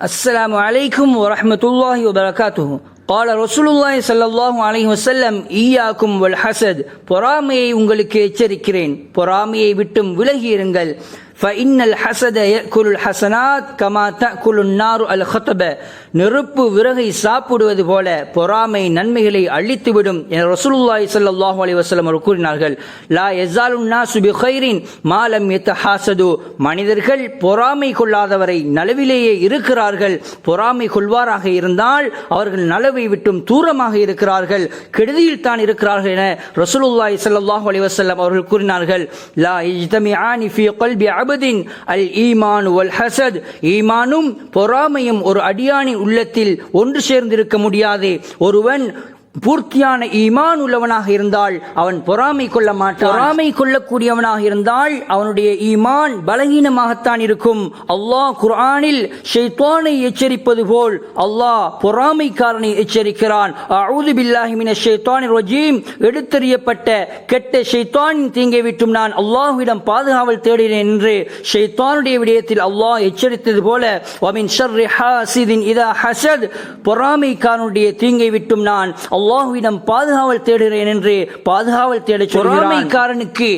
السلام عليكم ورحمة الله وبركاته قال رسول الله صلى الله عليه وسلم ஈயாக்கும் வல் ஹசத் பொறாமையை உங்களுக்கு எச்சரிக்கிறேன் பொறாமையை விட்டும் விலகி இருங்கள் ஃபைனல் ஹசத குருள் ஹசனாத் கமா த குலுன் நாரு அல் ஹத்தப நெருப்பு விறகை சாப்பிடுவது போல பொறாமை நன்மைகளை அழித்துவிடும் என ரசூலுல்லாஹி சல்லாஹூ அலி வசலம் அவர் கூறினார்கள். லா எசாலுன்னா சுபி ஹைரின் மாலம் எத்த ஹாசது மனிதர்கள் பொறாமை கொள்ளாதவரை நலவிலேயே இருக்கிறார்கள். பொறாமை கொள்வாராக இருந்தால் அவர்கள் நலவை விட்டும் தூரமாக இருக்கிறார்கள். கெடுதியில் தான் இருக்கிறார்கள் என ரசூலுல்லாஹி சல்லாஹூ அலி வசல்லம் அவர்கள் கூறினார்கள். லா இஜ்தமி ஆனி ஃபி கல்பி அபதின் அல் ஈமான் வல் ஹசத். ஈமானும் பொறாமையும் ஒரு அடியானின் உள்ளத்தில் ஒன்று சேர்ந்திருக்க முடியாது. ஒருவன் பூர்த்தியான ஈமான் உள்ளவனாக இருந்தால் அவன் பொறாமை கொள்ள மாட்டான். பொறாமை கொள்ளக்கூடியவனாக இருந்தால் அவனுடைய ஈமான் பலகீனமாகத்தான் இருக்கும். அல்லாஹ் குர்ஆனில் ஷைத்தானை எச்சரிப்பது போல் அல்லாஹ் பொறாமைக்காரனை எச்சரிக்கிறான். அவுது பில்லாஹி மின ஷைத்தானிர் ரஜீம். எடுத்தறியப்பட்ட கெட்ட ஷைத்தானின் தீங்கை விட்டும் நான் அல்லாஹ்விடம் பாதுகாவல் தேடினேன் என்று ஷைத்தானுடைய விடயத்தில் அல்லாஹ் எச்சரித்தது போல ஒமின் ஷர்ரி ஹாசிதின் இதா ஹசத். பொறாமைக்காரனுடைய தீங்கை விட்டும் நான் அல்லாஹுவிடம் பாதுகாவல் தேடுகிறேன் என்று பாதுகாவல் தேட பொறாமைக்காரனுக்கு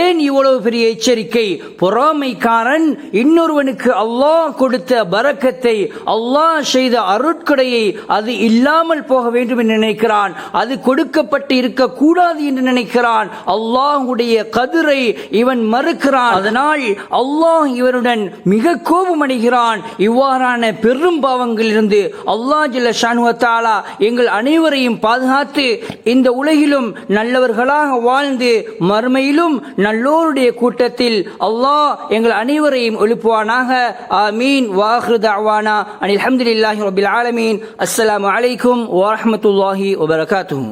ஏன் இவ்வளவு பெரிய எச்சரிக்கை? பொறாமைக்காரன் இன்னொருவனுக்கு அல்லாஹ் கொடுத்த பரக்கத்தை அல்லாஹ் செய்த அருட்கொடையை அது இல்லாமல் போக வேண்டும் என்று நினைக்கிறான். அது கொடுக்கப்பட்டு இருக்கக்கூடாது என்று நினைக்கிறான். அல்லாஹுடைய கதிரை இவன் மறுக்கிறான். அதனால் அல்லாஹ் இவருடன் மிக கோபமடைகிறான் இவ்வாறான பெரும் பாவங்களிலிருந்து அல்லாஹ் ஜில்ல ஷானுவத்தாலா எங்கள் அனைவரையும் பாதுகாத்து இந்த உலகிலும் நல்லவர்களாக வாழ்ந்து மறுமையிலும் நல்லோருடைய கூட்டத்தில் அல்லாஹ் எங்கள் அனைவரையும் எழுப்புவானாக. ஆமீன். வாஹ்ரு தாவானா அனில் அஹமதுல்லாஹி ரபில் ஆலமீன். அஸ்லாம் வலைக்கும் வரமத்துல்லாஹி வபரகாத்துஹு